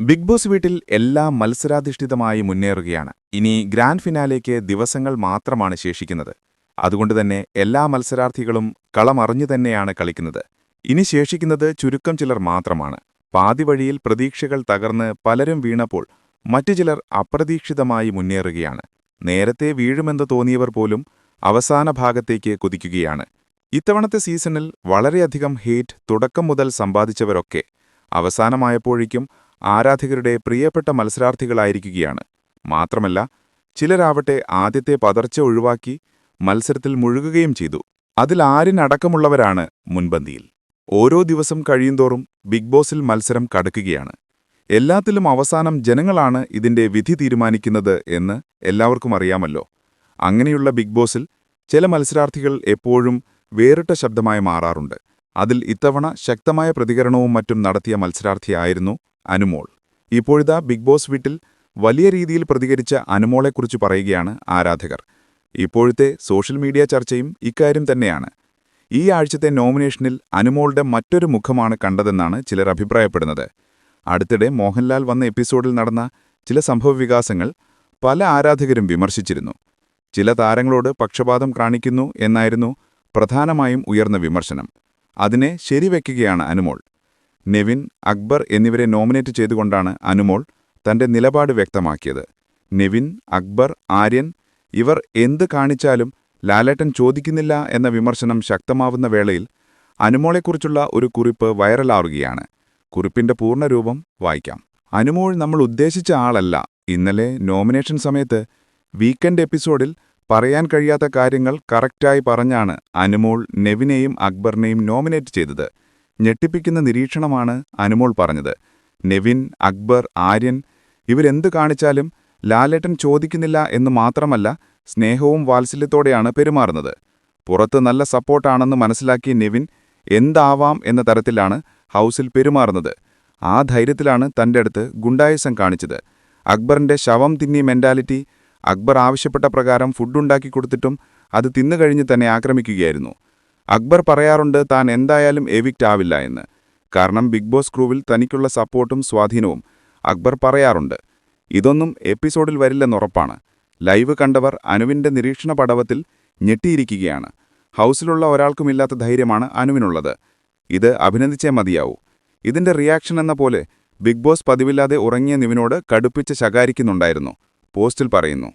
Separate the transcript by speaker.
Speaker 1: Big boss വീട്ടിൽ എല്ലാം മത്സരാധിഷ്ഠിതമായി മുന്നേറുകയാണ്. ഇനി ഗ്രാൻഡ് ഫിനാലേക്ക് ദിവസങ്ങൾ മാത്രമാണ് ശേഷിക്കുന്നത്. അതുകൊണ്ടുതന്നെ എല്ലാ മത്സരാർത്ഥികളും കളമറിഞ്ഞു തന്നെയാണ് കളിക്കുന്നത്. ഇനി ശേഷിക്കുന്നത് ചുരുക്കം ചിലർ മാത്രമാണ്. പാതിവഴിയിൽ പ്രതീക്ഷകൾ തകർന്ന് പലരും വീണപ്പോൾ മറ്റു ചിലർ അപ്രതീക്ഷിതമായി മുന്നേറുകയാണ്. നേരത്തെ വീഴുമെന്ന് തോന്നിയവർ പോലും അവസാന ഭാഗത്തേക്ക് കുതിക്കുകയാണ്. ഇത്തവണത്തെ സീസണിൽ വളരെയധികം ഹേറ്റ് തുടക്കം മുതൽ സമ്പാദിച്ചവരൊക്കെ അവസാനമായപ്പോഴേക്കും ആരാധകരുടെ പ്രിയപ്പെട്ട മത്സരാർത്ഥികളായിരിക്കുകയാണ്. മാത്രമല്ല ചിലരാവട്ടെ ആദ്യത്തെ പതർച്ച ഒഴിവാക്കി മത്സരത്തിൽ മുഴുകുകയും ചെയ്തു. അതിലാരിനടക്കമുള്ളവരാണ് മുൻപന്തിയിൽ. ഓരോ ദിവസം കഴിയുന്തോറും ബിഗ് ബോസിൽ മത്സരം കടക്കുകയാണ്. എല്ലാത്തിലും അവസാനം ജനങ്ങളാണ് ഇതിന്റെ വിധി തീരുമാനിക്കുന്നത് എന്ന് എല്ലാവർക്കും അറിയാമല്ലോ. അങ്ങനെയുള്ള ബിഗ് ബോസിൽ ചില മത്സരാർത്ഥികൾ എപ്പോഴും വേറിട്ട ശബ്ദമായി മാറാറുണ്ട്. അതിൽ ഇത്തവണ ശക്തമായ പ്രതികരണവും മറ്റും നടത്തിയ മത്സരാർത്ഥിയായിരുന്നു അനുമോൾ. ഇപ്പോഴിതാ ബിഗ് ബോസ് വീട്ടിൽ വലിയ രീതിയിൽ പ്രതികരിച്ച അനുമോളെക്കുറിച്ച് പറയുകയാണ് ആരാധകർ. ഇപ്പോഴത്തെ സോഷ്യൽ മീഡിയ ചർച്ചയും ഇക്കാര്യം തന്നെയാണ്. ഈ ആഴ്ചത്തെ നോമിനേഷനിൽ അനുമോളുടെ മറ്റൊരു മുഖമാണ് കണ്ടതെന്നാണ് ചിലർ അഭിപ്രായപ്പെടുന്നത്. അടുത്തിടെ മോഹൻലാൽ വന്ന എപ്പിസോഡിൽ നടന്ന ചില സംഭവവികാസങ്ങൾ പല ആരാധകരും വിമർശിച്ചിരുന്നു. ചില താരങ്ങളോട് പക്ഷപാതം കാണിക്കുന്നു എന്നായിരുന്നു പ്രധാനമായും ഉയർന്ന വിമർശനം. അതിനെ ശരിവെക്കുകയാണ് അനുമോൾ. നെവിൻ അക്ബർ എന്നിവരെ നോമിനേറ്റ് ചെയ്തുകൊണ്ടാണ് അനുമോൾ തന്റെ നിലപാട് വ്യക്തമാക്കിയത്. നെവിൻ അക്ബർ ആര്യൻ ഇവർ എന്ത് കാണിച്ചാലും ലാലേട്ടൻ ചോദിക്കുന്നില്ല എന്ന വിമർശനം ശക്തമാവുന്ന വേളയിൽ അനുമോളെക്കുറിച്ചുള്ള ഒരു കുറിപ്പ് വൈറലാവുകയാണ്. കുറിപ്പിന്റെ പൂർണരൂപം വായിക്കാം. അനുമോൾ നമ്മൾ ഉദ്ദേശിച്ച ആളല്ല. ഇന്നലെ നോമിനേഷൻ സമയത്ത് വീക്കെൻഡ് എപ്പിസോഡിൽ പറയാൻ കഴിയാത്ത കാര്യങ്ങൾ കറക്റ്റായി പറഞ്ഞാണ് അനുമോൾ നെവിനെയും അക്ബറിനെയും നോമിനേറ്റ് ചെയ്തത്. ഞെട്ടിപ്പിക്കുന്ന നിരീക്ഷണമാണ് അനുമോൾ പറഞ്ഞത്. നെവിൻ അക്ബർ ആര്യൻ ഇവരെന്ത് കാണിച്ചാലും ലാലേട്ടൻ ചോദിക്കുന്നില്ല എന്ന് മാത്രമല്ല സ്നേഹവും വാത്സല്യത്തോടെയാണ് പെരുമാറുന്നത്. പുറത്ത് നല്ല സപ്പോർട്ടാണെന്ന് മനസ്സിലാക്കിയ നെവിൻ എന്താവാം എന്ന തരത്തിലാണ് ഹൗസിൽ പെരുമാറുന്നത്. ആ ധൈര്യത്തിലാണ് തന്റെ അടുത്ത് ഗുണ്ടായസം കാണിച്ചത്. അക്ബറിന്റെ ശവം തിന്നി മെന്റാലിറ്റി അക്ബർ ആവശ്യപ്പെട്ട പ്രകാരം ഫുഡുണ്ടാക്കി കൊടുത്തിട്ടും അത് തിന്നുകഴിഞ്ഞ് തന്നെ ആക്രമിക്കുകയായിരുന്നു. അക്ബർ പറയാറുണ്ട് താൻ എന്തായാലും എവിക്റ്റ് ആവില്ല എന്ന്. കാരണം ബിഗ് ബോസ് ക്രൂവിൽ തനിക്കുള്ള സപ്പോർട്ടും സ്വാധീനവും അക്ബർ പറയാറുണ്ട്. ഇതൊന്നും എപ്പിസോഡിൽ വരില്ലെന്നുറപ്പാണ് ലൈവ് കണ്ടവർ അനുവിന്റെ നിരീക്ഷണ പടവത്തിൽ ഞെട്ടിയിരിക്കുകയാണ്. ഹൗസിലുള്ള ഒരാൾക്കുമില്ലാത്ത ധൈര്യമാണ് അനുവിനുള്ളത്. ഇത് അഭിനന്ദിച്ചേ മതിയാവൂ. ഇതിന്റെ റിയാക്ഷൻ എന്ന പോലെ ബിഗ് ബോസ് പതിവില്ലാതെ ഉറങ്ങിയ നിവിനോട് കടുപ്പിച്ച് ശകാരിക്കുന്നുണ്ടായിരുന്നു. പോസ്റ്റിൽ പറയുന്നു